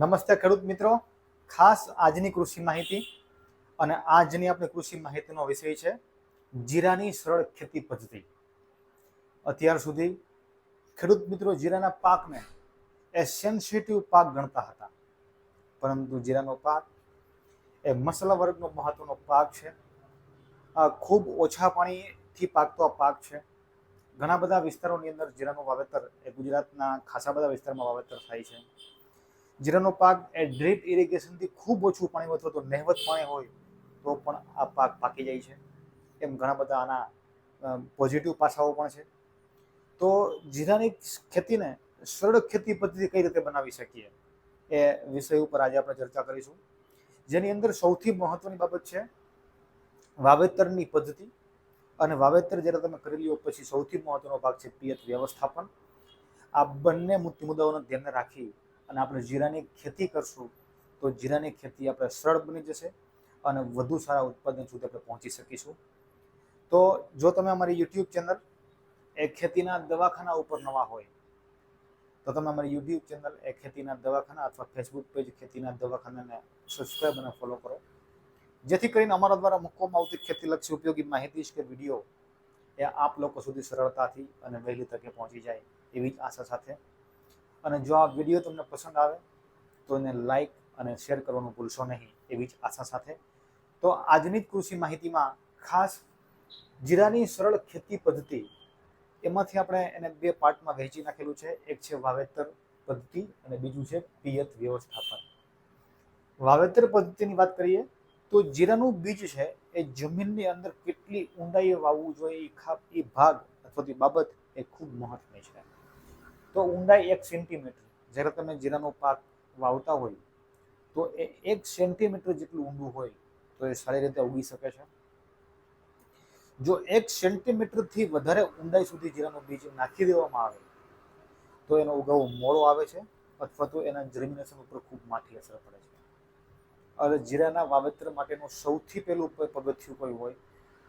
નમસ્તે ખેડૂત મિત્રો. ખાસ આજની કૃષિ માહિતી અને આજની આપણી કૃષિ માહિતીનો વિષય છે જીરાની સરળ ખેતી પદ્ધતિ. અત્યાર સુધી ખેડૂત મિત્રો જીરાના પાકને એ સેન્સિટિવ પાક ગણતા હતા. પરંતુ જીરાનો પાક એ મસાલા વર્ગનો મહત્વનો પાક છે. ખૂબ ઓછા પાણીથી પાકતો આ પાક છે. ઘણા બધા વિસ્તારોની અંદર જીરાનું વાવેતર એ ગુજરાતના ખાસા બધા વિસ્તારમાં વાવેતર થાય છે. જીરાનો પાક એ ડ્રીપ ઇરિગેશનથી ખૂબ ઓછું પાણી અથવા તો નહેવત પાણી હોય તો પણ આ પાક પાકી જાય છે. એમ ઘણા બધા આના પોઝિટિવ પાસાઓ પણ છે. તો જીરાની ખેતીને સરળ ખેતી પદ્ધતિ કઈ રીતે બનાવી શકીએ એ વિષય ઉપર આજે આપણે ચર્ચા કરીશું. જેની અંદર સૌથી મહત્વની બાબત છે વાવેતરની પદ્ધતિ અને વાવેતર જ્યારે તમે કરી લ્યો પછી સૌથી મહત્વનો ભાગ છે પિયત વ્યવસ્થાપન. આ બંને મુદ્દાઓને ધ્યાને રાખી અને આપણે જીરાની ખેતી કરશું, તો જીરાની ખેતી આપણે સરળ બની જશે અને વધુ સારા ઉત્પાદન સુધી આપણે પહોંચી શકીશું. તો જો તમે અમારી યુટ્યુબ ચેનલ એ ખેતીના દવાખાના ઉપર નવા હોય, તો તમે અમારી યુટ્યુબ ચેનલ એ ખેતીના દવાખાના અથવા ફેસબુક પેજ ખેતીના દવાખાનાને સબસ્ક્રાઈબ અને ફોલો કરો. જેથી કરીને અમારા દ્વારા મૂકવામાં આવતી ખેતીલક્ષી ઉપયોગી માહિતી કે વીડિયો એ આપ લોકો સુધી સરળતાથી અને વહેલી તકે પહોંચી જાય એવી જ આશા સાથે અને જો આ વીડિયો તમને પસંદ આવે, તો એને લાઈક અને શેર કરવાનું ભૂલશો નહીં, એવી જ આશા સાથે. તો આજની જ કૃષિ માહિતીમાં ખાસ જીરાની સરળ ખેતી પદ્ધતિ, એમાંથી આપણે એને બે પાર્ટમાં વહેંચી નાખેલું છે. એક છે વાવેતર પદ્ધતિ અને બીજું છે પિયત વ્યવસ્થાપન. વાવેતર પદ્ધતિની વાત કરીએ, તો જીરાનું બીજ છે, એ જમીનની અંદર કેટલી ઊંડાઈએ વાવવું જોઈએ, એ ખાપ એ ભાગ અથવા તે બાબત એ ખૂબ મહત્વની છે. તો ઊંડાઈ એક સેન્ટીમીટર જ્યારે તમે જીરાનો પાક વાવતા હોય, તો એ એક સેન્ટીમીટર જેટલું ઊંડું હોય, તો એ સારી રીતે ઉગી શકે છે. જો એક સેન્ટીમીટરથી વધારે ઊંડાઈ સુધી જીરાનું બીજ નાખી દેવામાં આવે, તો એનો ઉગાવો મોડો આવે છે, અથવા તો એના જર્મિનેશન ઉપર ખૂબ માઠી અસર પડે છે. હવે જીરાના વાવેતર માટેનું સૌથી પહેલું પગથિયું કોઈ હોય,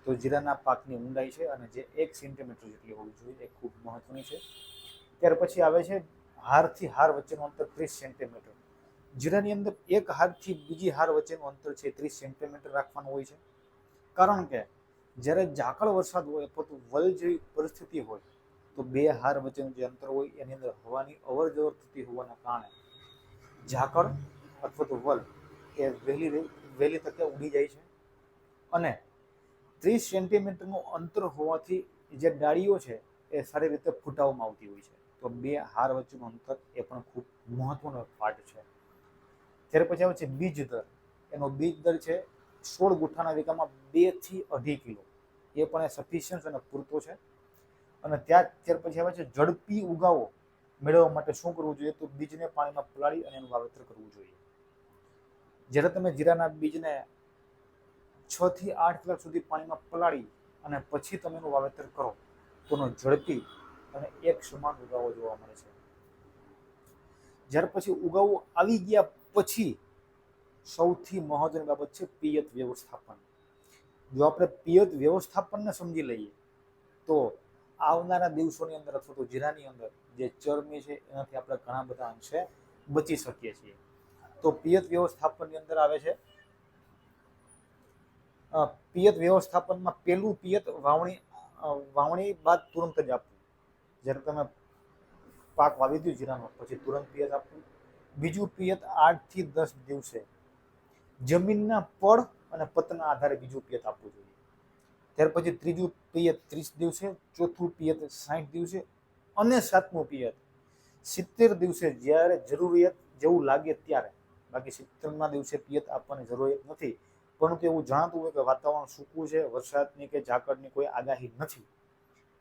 તો જીરાના પાકની ઊંડાઈ છે અને જે એક સેન્ટીમીટર જેટલી હોવી જોઈએ, એ ખૂબ મહત્વની છે. ત્યાર પછી આવે છે હારથી હાર વચ્ચેનું અંતર ત્રીસ સેન્ટીમીટર. જીરાની અંદર એક હારથી બીજી હાર વચ્ચેનું અંતર છે ત્રીસ સેન્ટીમીટર રાખવાનું હોય છે. કારણ કે જ્યારે ઝાકળ વરસાદ હોય અથવા વલ જેવી પરિસ્થિતિ હોય, તો બે હાર વચ્ચેનું જે અંતર હોય એની અંદર હવાની અવર જવર થતી હોવાના કારણે ઝાકળ અથવા તો વલ એ વહેલી વહેલી તકે ઉડી જાય છે. અને ત્રીસ સેન્ટીમીટરનું અંતર હોવાથી જે ડાળીઓ છે એ સારી રીતે ફૂટાવવામાં આવતી હોય છે. તો બે હાર વચ્ચેનું અંતર એ પણ ખૂબ મહત્વનો પાર્ટ છે. ત્યાર પછી આવે છે બીજ દર. એનો બીજ દર છે સોળ ગુઠ્ઠાના વીઘામાં બેથી અઢી કિલો. એ પણ એ સફિશિયન્ટ અને પૂરતો છે. અને ત્યાં ત્યાર પછી આવે છે ઝડપી ઉગાવો. મેળવવા માટે શું કરવું જોઈએ? તો બીજને પાણીમાં પલાળી અને એનું વાવેતર કરવું જોઈએ. જ્યારે તમે જીરાના બીજને છ થી આઠ કલાક સુધી પાણીમાં પલાળી અને પછી તમે એનું વાવેતર કરો, તો એનો ઝડપી અને એક સમાન ઉગાવો જોવા મળે છે. ત્યાર પછી ઉગાવો આવી ગયા પછી સૌથી મહત્વની બાબત છે પિયત વ્યવસ્થાપન. જો આપણે પિયત વ્યવસ્થાપનને સમજી લઈએ, તો આવનારા દિવસોની અંદર અથવા તો જીરાની અંદર જે ચરમી છે, એનાથી આપણે ઘણા બધા અંશે બચી શકીએ છીએ. તો પિયત વ્યવસ્થાપનની અંદર આવે છે પિયત વ્યવસ્થાપનમાં પહેલું પિયત વાવણી વાવણી બાદ તુરંત જ આપવું. જ્યારે તમે પાક વાવી દીધું જીરાનો પછી તુરંત પિયત આપવું. બીજું પિયત આઠથી દસ દિવસે જમીનના પડ અને પતના આધારે બીજું પિયત આપવું જોઈએ. ત્યાર પછી ત્રીજું પિયત ત્રીસ દિવસે, ચોથું પિયત સાઠ દિવસે અને સાતમું પિયત સિત્તેર દિવસે જ્યારે જરૂરિયાત જેવું લાગે ત્યારે. બાકી સિત્તેરના દિવસે પિયત આપવાની જરૂરિયાત નથી. પરંતુ એવું જણાતું હોય કે વાતાવરણ સૂકું છે, વરસાદની કે ઝાકળની કોઈ આગાહી નથી.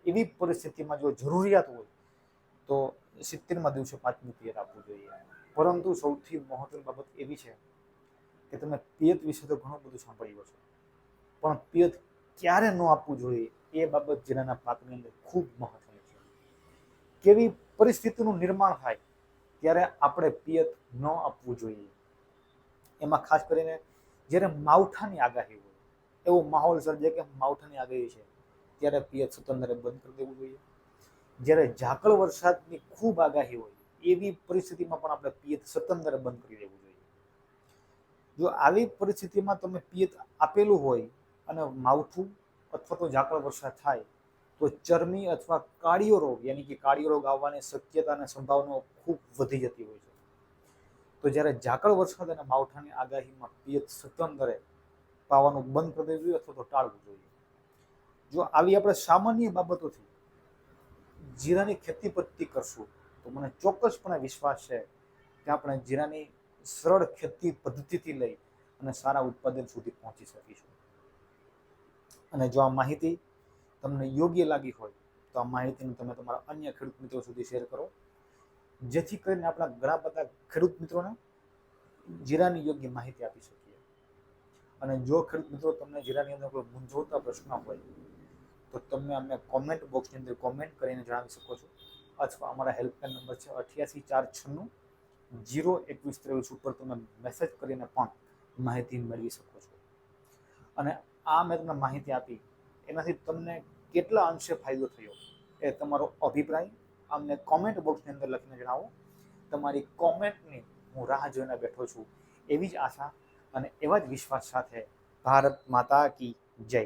એવી પરિસ્થિતિમાં જો જરૂરિયાત હોય, તો સિત્તેરમાં દિવસે પાંચમું પિયત આપવું જોઈએ. પરંતુ સૌથી મહત્વની બાબત એવી છે કે તમે પિયત વિશે તો ઘણું બધું સાંભળ્યું હશે. પણ પિયત ક્યારે ન આપવું જોઈએ એ બાબત જીરાના પાકની અંદર ખૂબ મહત્વની છે. કેવી પરિસ્થિતિનું નિર્માણ થાય ત્યારે આપણે પિયત ન આપવું જોઈએ. એમાં ખાસ કરીને જ્યારે માવઠાની આગાહી હોય, એવો માહોલ સર્જે કે માવઠાની આગાહી છે. ત્યારે પિયત સ્વતંત્ર બંધ કરી દેવું જોઈએ. જ્યારે ઝાકળ વરસાદની ખૂબ આગાહી હોય, એવી પરિસ્થિતિમાં પણ આપણે પિયત સત્તંદરે બંધ કરી દેવું જોઈએ. જો આવી પરિસ્થિતિમાં તમે પિયત આપેલું હોય અને માવઠું અથવા તો ઝાકળ વરસાદ થાય, તો ચરમી અથવા કાળિયો રોગ, યાની કે કાળિયો રોગ આવવાની શક્યતા અને સંભાવનાઓ ખૂબ વધી જતી હોય છે. તો જ્યારે ઝાકળ વરસાદ અને માવઠાની આગાહીમાં પિયત સત્તંદરે પાવાનું બંધ કરી દેવું જોઈએ અથવા તો ટાળવું જોઈએ. જો આવી આપણે સામાન્ય બાબતોથી જીરાની ખેતી પદ્ધતિ કરશું, તો મને ચોક્કસપણે વિશ્વાસ છે કે આપણે જીરાની સરળ ખેતી પદ્ધતિથી લઈ અને સારા ઉત્પાદન સુધી પહોંચી શકીશું. અને જો આ માહિતી તમને યોગ્ય લાગી હોય, તો આ માહિતીને તમે તમારા અન્ય ખેડૂત મિત્રો સુધી શેર કરો. જેથી કરીને આપણા ઘણા બધા ખેડૂત મિત્રોને જીરાની યોગ્ય માહિતી આપી શકીએ. અને જો ખેડૂત મિત્રો તમને જીરાની અંદર કોઈ મૂંઝવતા પ્રશ્ન હોય તો તમે અમને કોમેન્ટ બોક્સની અંદર કોમેન્ટ કરીને જણાવી શકો છો. અથવા અમારા હેલ્પલાઇન નંબર છે અઠ્યાસી ચાર છન્નું જીરો એકવીસ ત્રેવીસ ઉપર તમે મેસેજ કરીને પણ માહિતી મેળવી શકો છો. અને આ મેં તમને માહિતી આપી. એનાથી તમને કેટલા અંશે ફાયદો થયો એ તમારો અભિપ્રાય અમને કોમેન્ટ બોક્સની અંદર લખીને જણાવો. તમારી કોમેન્ટની હું રાહ જોઈને બેઠો છું એવી જ આશા અને એવા જ વિશ્વાસ સાથે ભારત માતા કી જય.